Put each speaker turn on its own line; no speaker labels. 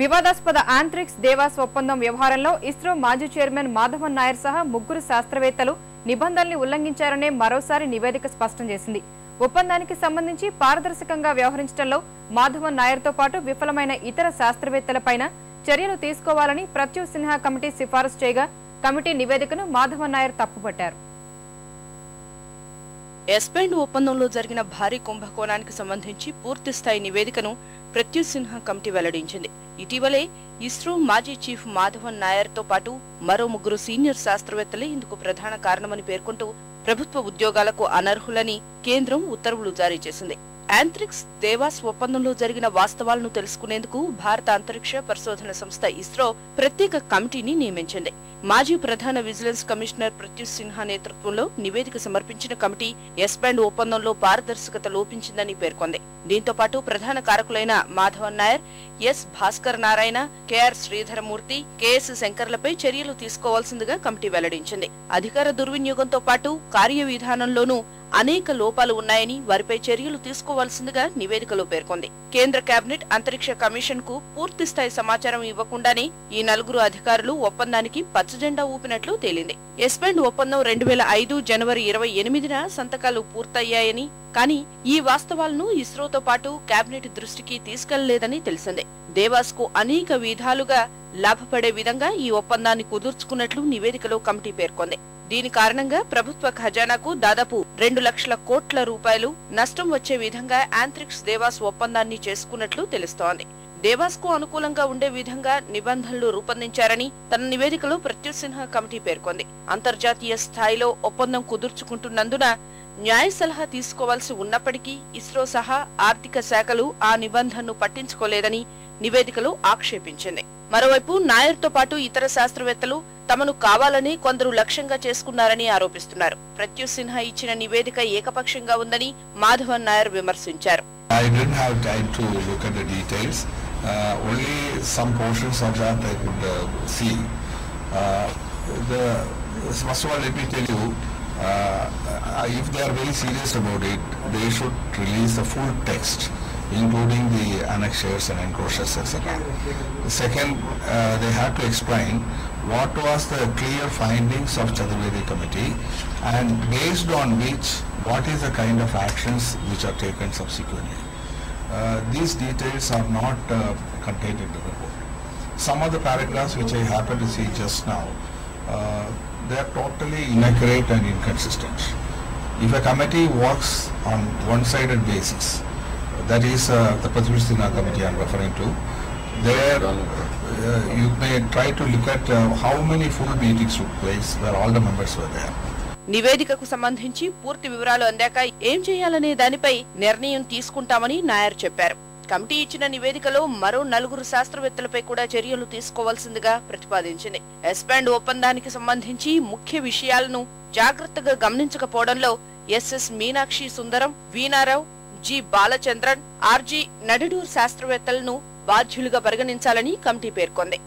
వివాదాస్పద ఆంథ్రిక్స్ దేవాస్ ఒప్పందం వ్యవహారంలో ఇస్రో మాజీ చైర్మన్ మాధవన్ నాయర్ సహా ముగ్గురు శాస్త్రవేత్తలు నిబంధనల్ని ఉల్లంఘించారనే మరోసారి నివేదిక స్పష్టం చేసింది. ఒప్పందానికి సంబంధించి పారదర్శకంగా వ్యవహరించడంలో మాధవన్ నాయర్తో పాటు విఫలమైన ఇతర శాస్త్రవేత్తలపైన చర్యలు తీసుకోవాలని ప్రత్యూ సిన్హా కమిటీ సిఫారసు చేయగా కమిటీ నివేదికను మాధవన్ నాయర్ తప్పుపట్టారు.
ఎస్పెండ్ ఒప్పందంలో జరిగిన భారీ కుంభకోణానికి సంబంధించి పూర్తి స్థాయి నివేదికను ప్రత్యుత్ సిన్హా కమిటీ వెల్లడించింది. ఇటీవలే ఇస్రో మాజీ చీఫ్ మాధవన్ నాయర్తో పాటు మరో ముగ్గురు సీనియర్ శాస్త్రవేత్తలే ఇందుకు ప్రధాన కారణమని పేర్కొంటూ ప్రభుత్వ ఉద్యోగాలకు అనర్హులని కేంద్రం ఉత్తర్వులు జారీ చేసింది. యాంత్రిక్స్ దేవాస్ ఒప్పందంలో జరిగిన వాస్తవాలను తెలుసుకునేందుకు భారత అంతరిక్ష పరిశోధన సంస్థ ఇస్రో ప్రత్యేక కమిటీని నియమించింది. మాజీ ప్రధాన విజిలెన్స్ కమిషనర్ ప్రత్యూష్ సిన్హా నేతృత్వంలో నివేదిక సమర్పించిన కమిటీ ఎస్ బ్యాండ్ ఒప్పందంలో పారదర్శకత లోపించిందని పేర్కొంది. దీంతో పాటు ప్రధాన కారకులైన Madhavan Nair S Bhaskar Narayana KR Sridharamurthy KS శంకర్లపై చర్యలు తీసుకోవాల్సిందిగా కమిటీ వెల్లడించింది. అధికార దుర్వినియోగంతో పాటు కార్యవిధానంలోనూ అనేక లోపాలు ఉన్నాయని వారిపై చర్యలు తీసుకోవాల్సిందిగా నివేదికలో పేర్కొంది. కేంద్ర కేబినెట్ అంతరిక్ష కమిషన్కు పూర్తి స్థాయి సమాచారం ఇవ్వకుండానే ఈ నలుగురు అధికారులు ఒప్పందానికి పచ్చజెండా ఊపినట్లు తేలింది. ఎస్పెండ్ ఒప్పందం రెండు వేల ఐదు జనవరి ఇరవై ఎనిమిదిన సంతకాలు పూర్తయ్యాయని కానీ ఈ వాస్తవాలను ఇస్రోతో పాటు కేబినెట్ దృష్టికి తీసుకెళ్ళలేదని తెలిసిందే. దేవాస్కు అనేక విధాలుగా లాభపడే విధంగా ఈ ఒప్పందాన్ని కుదుర్చుకున్నట్లు నివేదికలో కమిటీ పేర్కొంది. దీని కారణంగా ప్రభుత్వ ఖజానాకు దాదాపు రెండు లక్షల కోట్ల రూపాయలు నష్టం వచ్చే విధంగా యాంత్రిక్స్ దేవాస్ ఒప్పందాన్ని చేసుకున్నట్లు తెలుస్తోంది. దేవాస్కు అనుకూలంగా ఉండే విధంగా నిబంధనలు రూపొందించారని తన నివేదికలో ప్రత్యూష్ సిన్హా కమిటీ పేర్కొంది. అంతర్జాతీయ స్థాయిలో ఒప్పందం కుదుర్చుకుంటున్నందున న్యాయ సలహా తీసుకోవాల్సి ఉన్నప్పటికీ ఇస్రో సహా ఆర్థిక శాఖలు ఆ నిబంధనను పట్టించుకోలేదని నివేదికలో ఆక్షేపించింది. మరోవైపు నాయర్తో పాటు ఇతర శాస్త్రవేత్తలు తమను కావాలని కొందరు లక్ష్యంగా చేసుకున్నారని ఆరోపిస్తున్నారు. ప్రత్యుత్ సిన్హా ఇచ్చిన నివేదిక ఏకపక్షంగా ఉందని మాధవన్ నాయర్ విమర్శించారు.
I didn't have time to look at the details. Uh, only some portions of that I could uh, see. Uh, the, first of all, let me tell you, uh, if they are very serious about it, they should release the full text, including the annexures and enclosures, etc. Second, uh, they have to explain what was the clear findings of Chaturvedi committee and based on which what is the kind of actions which are taken subsequently. Uh, these details are not uh, contained in the report. Some of the paragraphs which I happen to see just now, uh, they are totally inaccurate and inconsistent. If a committee works on one-sided basis, that is uh, the Prathavish Sinha committee I am referring to, there uh, you may try to look at uh, how many full meetings took place where all the members were there.
నివేదికకు సంబంధించి పూర్తి వివరాలు అందాక ఏం చేయాలనే దానిపై నిర్ణయం తీసుకుంటామని నాయర్ చెప్పారు. కమిటీ ఇచ్చిన నివేదికలో మరో నలుగురు శాస్త్రవేత్తలపై కూడా చర్యలు తీసుకోవాల్సిందిగా ప్రతిపాదించింది. ఎస్పాండ్ ఒప్పందానికి సంబంధించి ముఖ్య విషయాలను జాగ్రత్తగా గమనించకపోవడంలో SS Meenakshi Sundaram Veena Rao G Balachandran RG Nadadur శాస్త్రవేత్తలను బాధ్యులుగా పరిగణించాలని కమిటీ పేర్కొంది.